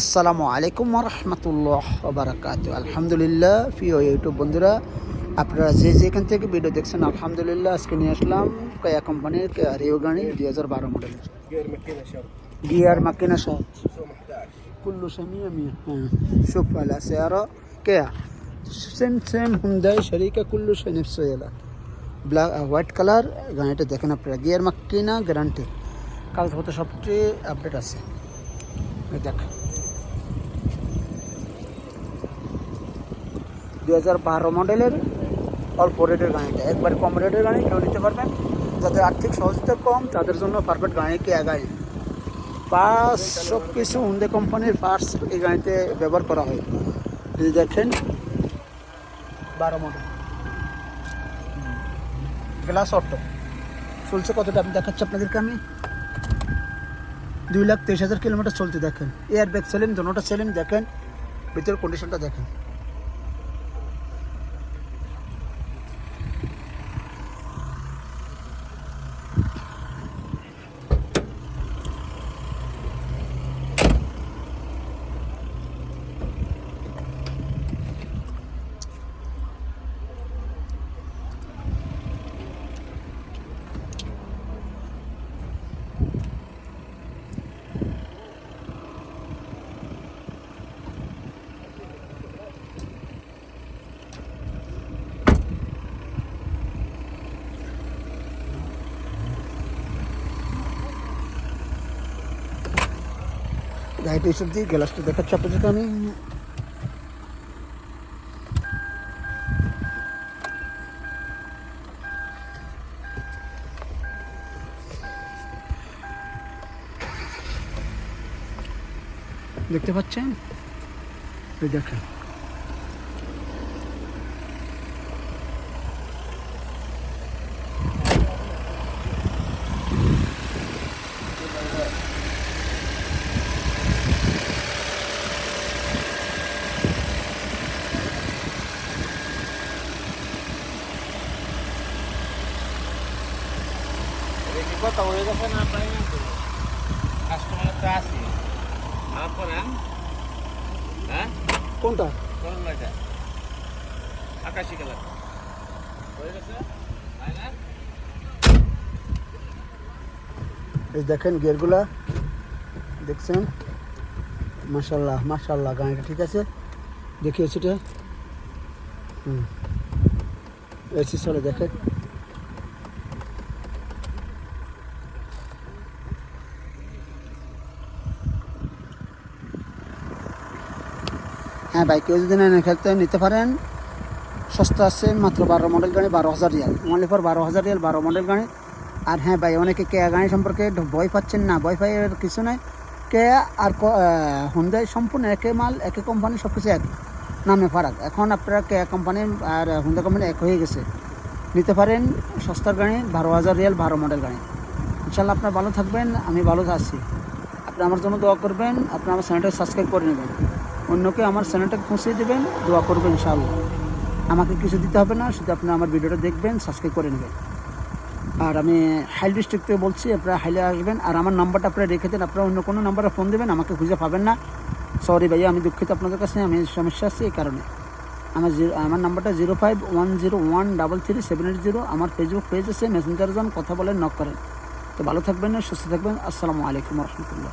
আসসালামু আলাইকুম রহমতুল্লাহ বারাকাত আলহামদুলিল্লাহ প্রিয় ইউটিউব বন্ধুরা আপনারা যে যেখান থেকে ভিডিও দেখছেন আলহামদুলিল্লাহ আজকে নিয়ে আসলাম কয়া কোম্পানির রিও গাড়ি দুই হাজার বারো মডেলের গিয়ার মাকিনা সহ কুল্লু সামি আমি হ্যাঁ সুপ আছে। আরও কেয়া সেম সেম হুন্দাই শরীকা কুল্লু সে নিশ্চয়লা ব্ল্যাক হোয়াইট কালার গাড়িটা দেখেন আপনারা। গিয়ার মাকিনা গ্যারান্টি কাগজপত্র সবচেয়ে আপডেট আছে। দেখ। দুই হাজার বারো মডেলের অল্প রেটের গাড়িটা। একবার কম রেটের গাড়ি, কেউ নিতে পারবেন যাদের আর্থিক সহজতা কম, তাদের জন্য পারফেক্ট গাড়ি কে গাড়ি। পার্টস সব কিছু হুন্ডে কোম্পানির পার্টস এই গাড়িতে ব্যবহার করা হয়। যদি দেখেন, বারো মডেল। গ্লাস অটো চলছে কতটা? আমি দেখাচ্ছি আপনাদেরকে আমি। দুই লাখ তেইশ হাজার কিলোমিটার চলতে দেখেন। এয়ার ব্যাগ সেলেন দোনোটা সেলেন দেখেন। ভিতরের কন্ডিশনটা দেখেন। গাড়িটা এইসব দিয়ে গ্লাসটা দেখাচ্ছি আপনাদেরকে আমি দেখতে পাচ্ছেন এই দেখেন হয়ে গেছে না পাই কাস্টমার তো আসি আমার করেন? হ্যাঁ? কোনটা? করুন আকাশি কালার। হয়ে গেছে? এই দেখেন গিয়ারগুলা। দেখছেন? মাশাল্লাহ মাশাল্লাহ গাড়িটা ঠিক আছে? দেখি এসিটা হুম। এসি চলে দেখেন। হ্যাঁ ভাই, কেউ যদি নেন খেলতে নিতে পারেন। সস্তা আছে মাত্র বারো মডেল গাড়ি, বারো হাজার রিয়াল। অনলি ফর বারো হাজার রিয়াল, বারো মডেল গাড়ি। আর হ্যাঁ ভাই, অনেকে কেয়া গাড়ি সম্পর্কে ভয় পাচ্ছেন না, ভয় পাই কিছু নাই। কেয়া আর হুন্দাই সম্পূর্ণ একে মাল, একে কোম্পানি সব কিছু এক নামে ফারাক। এখন আপনারা কেয়া কোম্পানির আর হুন্দা কোম্পানি এক হয়ে গেছে। নিতে পারেন সস্তার গাড়ি, বারো হাজার রিয়াল, বারো মডেল গাড়ি। ইনশাল্লাহ আপনার ভালো থাকবেন, আমি ভালো আছি। আপনি আমার জন্য দোয়া করবেন আপনি আমার চ্যানেলটা সাবস্ক্রাইব করে নেবেন। অন্যকে আমার চ্যানেলটাকে পৌঁছিয়ে দেবেন, দোয়া করবেন ইনশাআল্লাহ। আমাকে কিছু দিতে হবে না, শুধু আপনি আমার ভিডিওটা দেখবেন সাবস্ক্রাইব করে নেবেন। আর আমি হাইল ডিস্ট্রিক্ট থেকে বলছি, আপনারা হাইলে আসবেন, আর আমার নাম্বারটা আপনারা রেখে দেন, আপনারা অন্য কোনো নাম্বারে ফোন দেবেন, আমাকে খুঁজে পাবেন না। সরি ভাইয়া, আমি দুঃখিত আপনাদের কাছে, আমি সমস্যা আছে এই কারণে। আমার জিরো আমার নাম্বারটা zero five one zero one double three seven eight zero আমার ফেসবুক পেজ আছে মেসেঞ্জার যান, কথা বলেন নক করেন। তো ভালো থাকবেন, সুস্থ থাকবেন, আসসালামু আলাইকুম রহমতুল্লাহ।